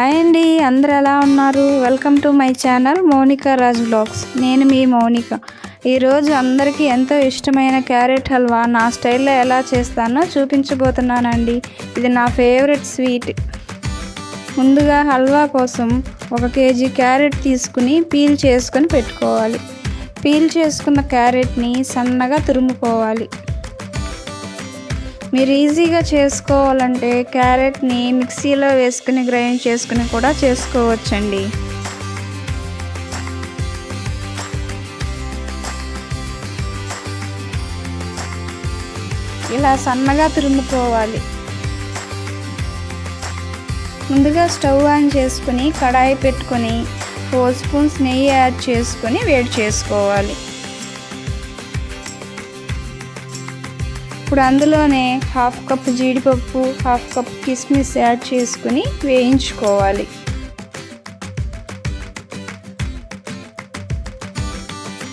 Hi అండి అందరు ఎలా ఉన్నారు? Welcome to my channel Mounika Raj blogs నేను మీ మౌనిక. ఈరోజు అందరికీ ఎంతో ఇష్టమైన క్యారెట్ హల్వా నా స్టైల్లో ఎలా చేస్తానో చూపించబోతున్నానండి. ఇది నా ఫేవరెట్ స్వీట్ ముందుగా హల్వా కోసం ఒక కేజీ క్యారెట్ తీసుకుని పీల్ చేసుకొని పెట్టుకోవాలి. పీల్ చేసుకున్న క్యారెట్ని సన్నగా తురుముకోవాలి. మీరు ఈజీగా చేసుకోవాలంటే క్యారెట్ని మిక్సీలో వేసుకుని గ్రైండ్ చేసుకుని కూడా చేసుకోవచ్చండి. ఇలా సన్నగా తురుముకోవాలి. ముందుగా స్టవ్ ఆన్ చేసుకుని కడాయి పెట్టుకొని ఫోర్ స్పూన్స్ నెయ్యి యాడ్ చేసుకొని వేడి చేసుకోవాలి. ఇప్పుడు అందులోనే హాఫ్ కప్ జీడిపప్పు హాఫ్ కప్ కిస్మిస్ యాడ్ చేసుకుని వేయించుకోవాలి.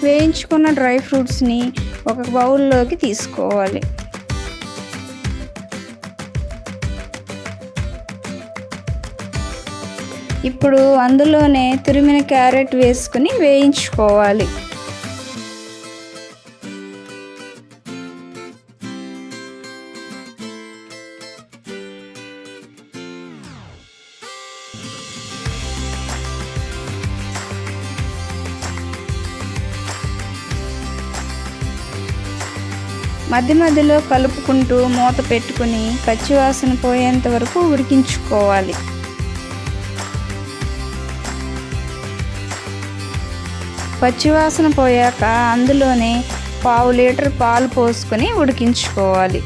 వేయించుకున్న డ్రై ఫ్రూట్స్ని ఒక బౌల్లోకి తీసుకోవాలి. ఇప్పుడు అందులోనే తురిమిన క్యారెట్ వేసుకుని వేయించుకోవాలి. మధ్య మధ్యలో కలుపుకుంటూ మూత పెట్టుకుని పచ్చివాసన పోయేంత వరకు ఉడికించుకోవాలి. పచ్చివాసన పోయాక అందులోనే పావు లీటర్ పాలు పోసుకొని ఉడికించుకోవాలి.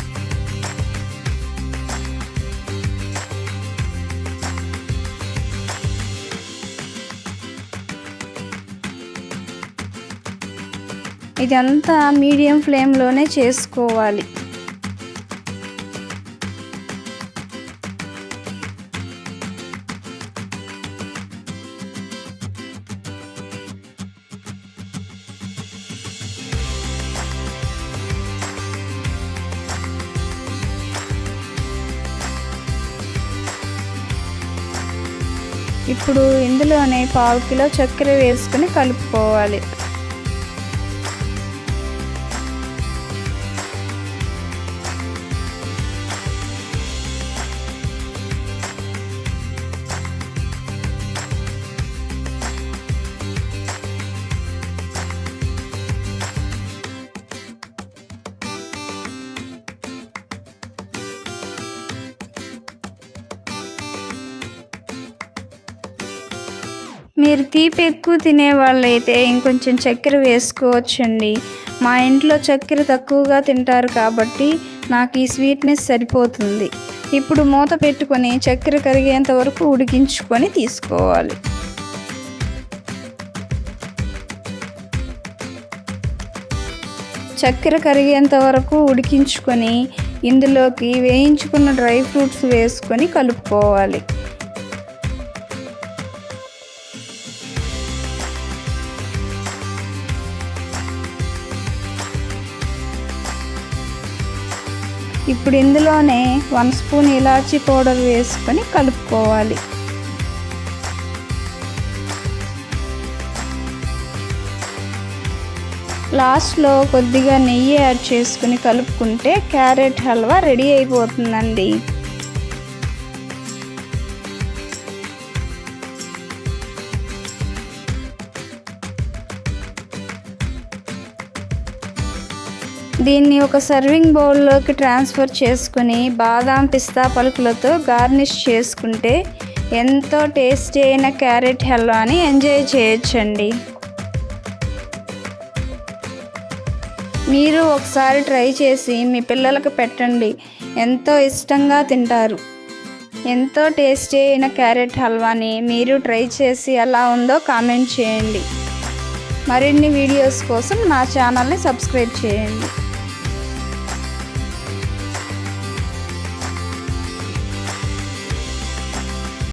ఇదంతా మీడియం ఫ్లేమ్లోనే చేసుకోవాలి. ఇప్పుడు ఇందులోనే పావు కిలో చక్కెర వేసుకుని కలుపుకోవాలి. మీరు తీపి ఎక్కువ తినే వాళ్ళైతే ఇంకొంచెం చక్కెర వేసుకోవచ్చండి. మా ఇంట్లో చక్కెర తక్కువగా తింటారు కాబట్టి నాకు ఈ స్వీట్నెస్ సరిపోతుంది. ఇప్పుడు మూత పెట్టుకొని చక్కెర కరిగేంత వరకు ఉడికించుకొని తీసుకోవాలి. చక్కెర కరిగేంత వరకు ఉడికించుకొని ఇందులోకి వేయించుకున్న డ్రై ఫ్రూట్స్ వేసుకొని కలుపుకోవాలి. ఇప్పుడు ఇందులోనే వన్ స్పూన్ ఇలాచీ పౌడర్ వేసుకొని కలుపుకోవాలి. లాస్ట్లో కొద్దిగా నెయ్యి యాడ్ చేసుకుని కలుపుకుంటే క్యారెట్ హల్వా రెడీ అయిపోతుందండి. దీన్ని ఒక సర్వింగ్ బౌల్లోకి ట్రాన్స్ఫర్ చేసుకుని బాదాం పిస్తా పలుకులతో గార్నిష్ చేసుకుంటే ఎంతో టేస్టీ అయిన క్యారెట్ హల్వాని ఎంజాయ్ చేయొచ్చండి. మీరు ఒకసారి ట్రై చేసి మీ పిల్లలకు పెట్టండి. ఎంతో ఇష్టంగా తింటారు. ఎంతో టేస్టీ అయిన క్యారెట్ హల్వాని మీరు ట్రై చేసి ఎలా ఉందో కామెంట్ చేయండి. మరిన్ని వీడియోస్ కోసం నా ఛానల్ని సబ్స్క్రైబ్ చేయండి.